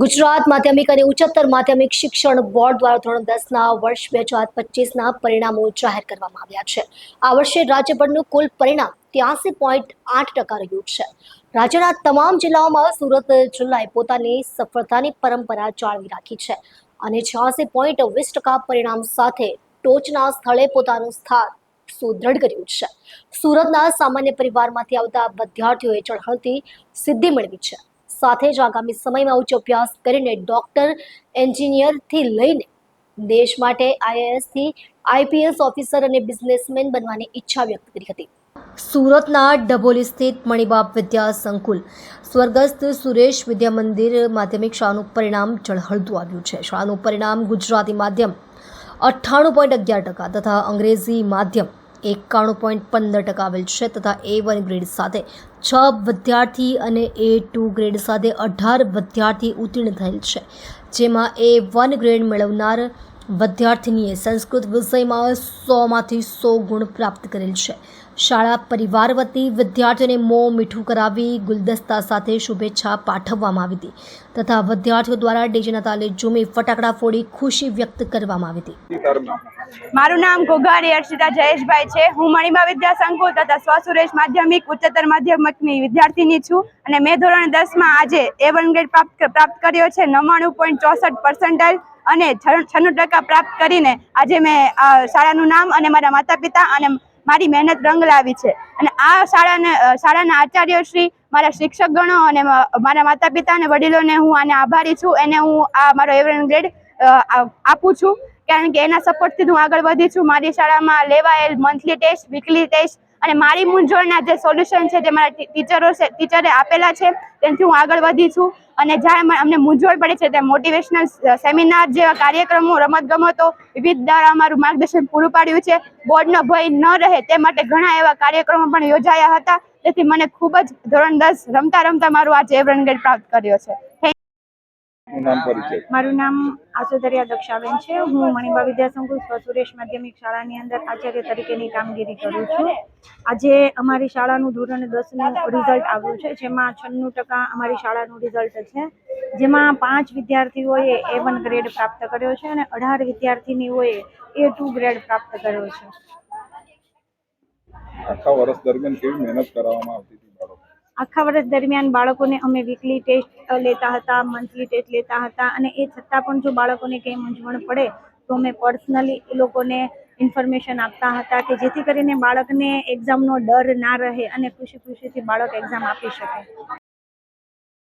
ગુજરાત માધ્યમિક અને ઉચ્ચતર માધ્યમિક શિક્ષણ બોર્ડ દ્વારા ધોરણ દસના વર્ષ બે હજાર પચીસના પરિણામો જાહેર કરવામાં આવ્યા છે. આ વર્ષે રાજ્યભરનું કુલ પરિણામ ત્યાસી પોઈન્ટ આઠ ટકા રહ્યું છે. રાજ્યના તમામ જિલ્લાઓમાં સુરત જિલ્લાએ પોતાની સફળતાની પરંપરા જાળવી રાખી છે અને છ્યાસી પોઈન્ટ વીસ ટકા પરિણામ સાથે ટોચના સ્થળે પોતાનું સ્થાન સુદૃઢ કર્યું છે. સુરતના સામાન્ય પરિવારમાંથી આવતા વિદ્યાર્થીઓએ ચળહળતી સિદ્ધિ મેળવી છે. સાથે જ આગામી સમયમાં ઉચ્ચ અભ્યાસ કરીને ડોક્ટર, એન્જિનિયરથી લઈને દેશ માટે આઈએએસથી આઈપીએસ ઓફિસર અને બિઝનેસમેન બનવાની ઈચ્છા વ્યક્ત કરી હતી. સુરતના ડભોલી સ્થિત મણિબાપ વિદ્યા સંકુલ સ્વર્ગસ્થ સુરેશ વિદ્યા મંદિર માધ્યમિક શાળાનું પરિણામ જળહળતું આવ્યું છે. શાળાનું પરિણામ ગુજરાતી માધ્યમ અઠ્ઠાણું પોઈન્ટ અગિયાર ટકા તથા અંગ્રેજી માધ્યમ એકાણું પોઈન્ટ પંદર ટકા આવેલ છે તથા એ વન ગ્રેડ સાથે છ વિદ્યાર્થી અને એ ટુ ગ્રેડ સાથે અઢાર વિદ્યાર્થી ઉત્તીર્ણ થયેલ છે. જેમાં એ વન ગ્રેડ મેળવનાર વિદ્યાર્થીનીએ સંસ્કૃત વિષયમાં સોમાંથી સો ગુણ પ્રાપ્ત કરેલ છે. શાળા પરિવાર વતી વિદ્યાર્થીઓને મોં મીઠું કરાવી ગુલદસ્તા સાથે શુભેચ્છા પાઠવવામાં આવી હતી તથા વિદ્યાર્થીઓ દ્વારા ડીજેના તાલે ઝૂમી ફટાકડા ફોડી ખુશી વ્યક્ત કરવામાં આવી હતી. મારું નામ ઘોઘારી અર્ષિતા જયેશભાઈ છે. હું મણિમા વિદ્યા સંકુલ તથા સ્વસુરેશ માધ્યમિક ઉચ્ચતર માધ્યમિકની વિદ્યાર્થીની છું અને મેં ધોરણ દસમાં આજે એ વન ગ્રેડ પ્રાપ્ત પ્રાપ્ત કર્યો છે. નવ્વાણું પોઈન્ટ ચોસઠ પર્સન્ટાઇલ અને છન્નું ટકા પ્રાપ્ત કરીને આજે મેં આ શાળાનું નામ અને મારા માતા પિતા અને મારી મહેનત રંગ લાવી છે. અને આ શાળાને શાળાના આચાર્યશ્રી મારા શિક્ષકગણો અને મારા માતા પિતા અને વડીલોને હું આને આભારી છું. એને હું આ મારો એવરેન ગ્રેડ આપું છું. કારણ કે એના સપોર્ટથી હું આગળ વધી છું. મારી શાળામાં લેવાયેલ મંથલી ટેસ્ટ, વીકલી ટેસ્ટ અને મારી મૂંઝવણના જે સોલ્યુશન છે જે મારા ટીચરો છે ટીચરે આપેલા છે, તેનાથી હું આગળ વધી છું. અને જ્યારે અમને- મૂંઝવણ પડે છે ત્યાં મોટિવેશનલ સેમિનાર જેવા કાર્યક્રમો, રમતગમતો વિવિધ દ્વારા અમારું માર્ગદર્શન પૂરું પાડ્યું છે. બોર્ડનો ભય ન રહે તે માટે ઘણા એવા કાર્યક્રમો પણ યોજાયા હતા. તેથી મને ખૂબ જ ધોરણ દસ રમતા રમતા મારું આજે એવરેન ગ્રેડ પ્રાપ્ત કર્યો છે. મારું નામ આસોદરિયા દક્ષાબેન છે. હું મણિબા વિદ્યાસંકુલ સ્વસુરેશ માધ્યમિક શાળાની અંદર આચાર્ય તરીકેની કામગીરી કરું છું. આજે અમારી શાળાનું ધોરણ દસનું રિઝલ્ટ આવ્યું છે જેમાં છન્નું ટકા અમારી શાળાનું રિઝલ્ટ છે. જેમાં પાંચ વિદ્યાર્થીઓએ એ વન ગ્રેડ પ્રાપ્ત કર્યો છે અને અઢાર વિદ્યાર્થીનીઓએ એ ટુ ગ્રેડ પ્રાપ્ત કર્યો છે. આખા વર્ષ દરમિયાન કેવી મહેનત કરવામાં આવતી આખા વર્ષ દરમિયાન બાળકોને અમે વીકલી ટેસ્ટ લેતા હતા મંથલી ટેસ્ટ લેતા હતા અને એ છતાં પણ જો બાળકોને કંઈ મૂંઝવણ પડે, તો અમે પર્સનલી એ લોકોને ઇન્ફોર્મેશન આપતા હતા કે જેથી કરીને બાળકને એક્ઝામનો ડર ના રહે અને ખુશી ખુશીથી બાળક એક્ઝામ આપી શકે.